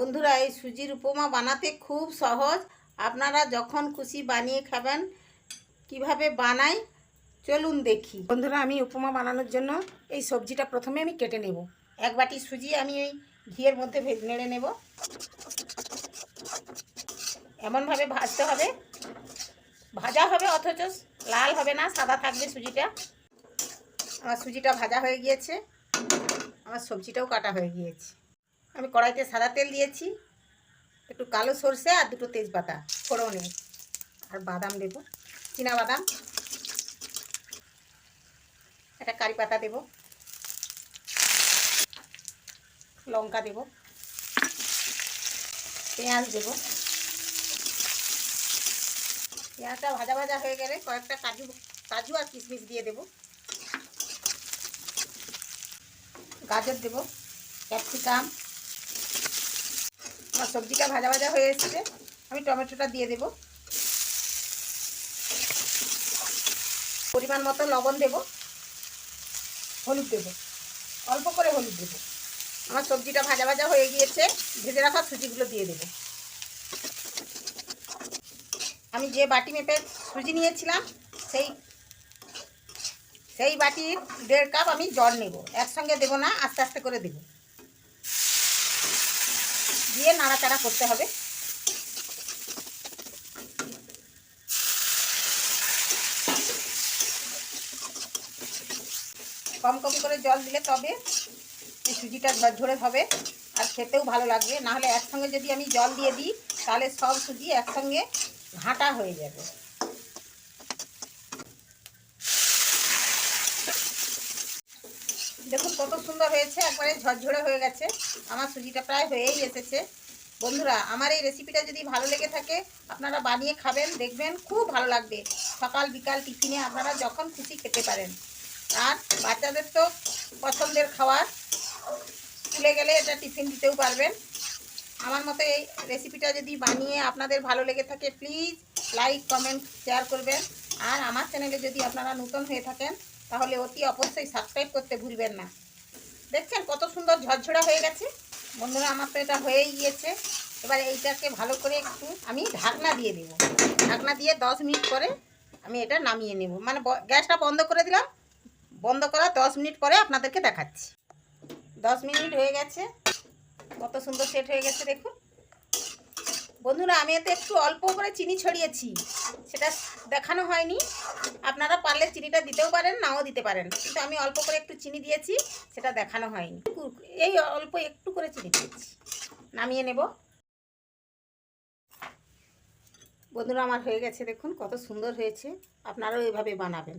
বন্ধুরা, এই সুজির উপমা বানাতে খুব সহজ। আপনারা যখন খুশি বানিয়ে খাবেন, কীভাবে বানাই, চলুন দেখি। বন্ধুরা, আমি উপমা বানানোর জন্য এই সবজিটা প্রথমে আমি কেটে নেব। এক বাটি সুজি আমি এই ঘিয়ের মধ্যে নেড়ে নেব। এমনভাবে ভাজতে হবে। ভাজা হবে অথচ লাল হবে না, সাদা থাকবে সুজিটা। আমার সুজিটা ভাজা হয়ে গিয়েছে। আমার সবজিটাও কাটা হয়ে গিয়েছে। আমি কড়াইতে সাদা তেল দিয়েছি, একটু কালো সর্ষে আর দুটো তেজপাতা, ফোড়নে আর বাদাম দেব, চীনা বাদাম। একটা কারি পাতা দেব। লঙ্কা দেব। পেঁয়াজ দেব। পেঁয়াজটা ভাজা ভাজা হয়ে গেলে কয়েকটা কাজু কাজু আর কিশমিশ দিয়ে দেব। গাজর দেব, ক্যাপসিকাম। আমার সবজিটা ভাজা ভাজা হয়ে এসেছে, আমি টমেটোটা দিয়ে দেব। পরিমাণ মতো লবণ দেব, হলুদ দেব, অল্প করে হলুদ দেব। আমার সবজিটা ভাজা ভাজা হয়ে গিয়েছে, ভেজে রাখা সুজিগুলো দিয়ে দেব। আমি যে বাটি মেপে সুজি নিয়েছিলাম, সেই সেই বাটির দেড় কাপ আমি জল নেব। একসঙ্গে দেবো না, আস্তে আস্তে করে দেবো। দিয়ে নাড়াচাড়া করতে হবে। কম কম করে জল দিলে তবে এই সুজিটা ঝরঝরে হবে আর খেতেও ভালো লাগবে। নাহলে একসঙ্গে যদি আমি জল দিয়ে দিই, তাহলে সব সুজি একসঙ্গে ঘাঁটা হয়ে যাবে। দেখুন কত সুন্দর হয়েছে, একবারে ঝরঝরে হয়ে গেছে। আমার সুজিটা প্রায় হয়েই এসেছে। বন্ধুরা, আমার এই রেসিপিটা যদি ভালো লেগে থাকে, আপনারা বানিয়ে খাবেন, দেখবেন খুব ভালো লাগবে। সকাল, বিকাল, টিফিনে আপনারা যখন খুশি খেতে পারেন। আর বাচ্চাদের তো পছন্দের খাবার, স্কুলে গেলে এটা টিফিন দিতেও পারবেন। আমার মতো এই রেসিপিটা যদি বানিয়ে আপনাদের ভালো লেগে থাকে প্লিজ লাইক কমেন্ট শেয়ার করবেন। আর আমার চ্যানেলে যদি আপনারা নতুন হয়ে থাকেন তাহলে অতি অবশ্যই সাবস্ক্রাইব করতে ভুলবেন না। দেখছেন কত সুন্দর ঝরঝরা হয়ে গেছে? বন্ধুরা, আমার তো এটা হয়েই গিয়েছে। এবার এইটাকে ভালো করে একটু আমি ঢাকনা দিয়ে দেবো। ঢাকনা দিয়ে দশ মিনিট পরে আমি এটা নামিয়ে নেব। মানে গ্যাসটা বন্ধ করে দিলাম। বন্ধ করা দশ মিনিট পরে আপনাদেরকে দেখাচ্ছি। দশ মিনিট হয়ে গেছে। কত সুন্দর সেট হয়ে গেছে, দেখুন। বন্ধুরা, আমি এতে একটু অল্প করে চিনি ছড়িয়েছি। সেটা দেখানো হয়নি। আপনারা পারলে চিনিটা দিতেও পারেন, নাও দিতে পারেন। কিন্তু আমি অল্প করে একটু চিনি দিয়েছি, সেটা দেখানো হয়নি। এই অল্প একটু করে চিনি দিয়েছি। নামিয়ে নেব। বন্ধুরা, আমার হয়ে গেছে, দেখুন কত সুন্দর হয়েছে। আপনারাও এভাবে বানাবেন।